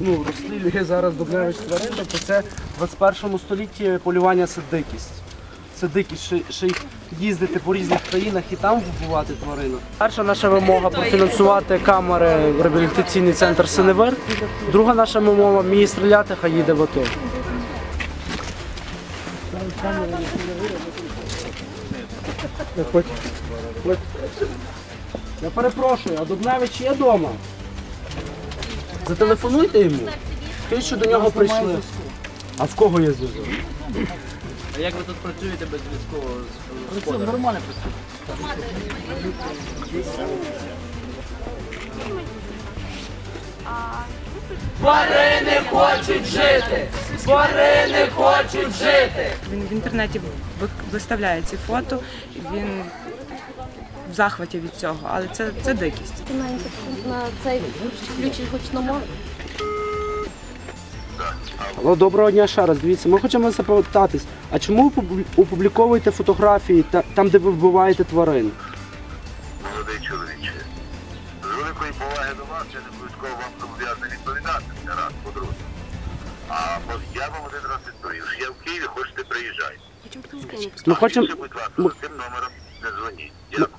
Ну, розстрілює зараз Дубневич тварин, то це в 21 столітті полювання це дикість. Це дикість, ще, ще й їздити по різних країнах і там вбивати тварину. Перша наша вимога профінансувати камери в реабілітаційний центр Синевир. Друга наша вимога мені стріляти, хай їде в АТО. Ходь. Ходь. Я перепрошую, а Дубневич є вдома? Зателефонуйте йому. Скажіть, що до нього прийшли. А в кого є зв'язок? А як ви тут працюєте без військового господаря? Нормально Тварини хочуть жити! Тварини хочуть жити! Він в інтернеті виставляє ці фото, він в захваті від цього, але це, це дикість. на, на цей включить гучномовець. Алло, доброго дня ще раз. Дивіться, ми хочемо запитатись, а чому ви опубліковуєте фотографії там, де ви вбиваєте тварин? молодий чоловіче. З великої поваги до вас я не обов'язково вам зобов'язаний відповідати раз, по-друге. Я вам один раз відповів, що я в Києві, хочете приїжджайте. Ну, будь ласка, ми- цим номером не дзвоніть. Дякую.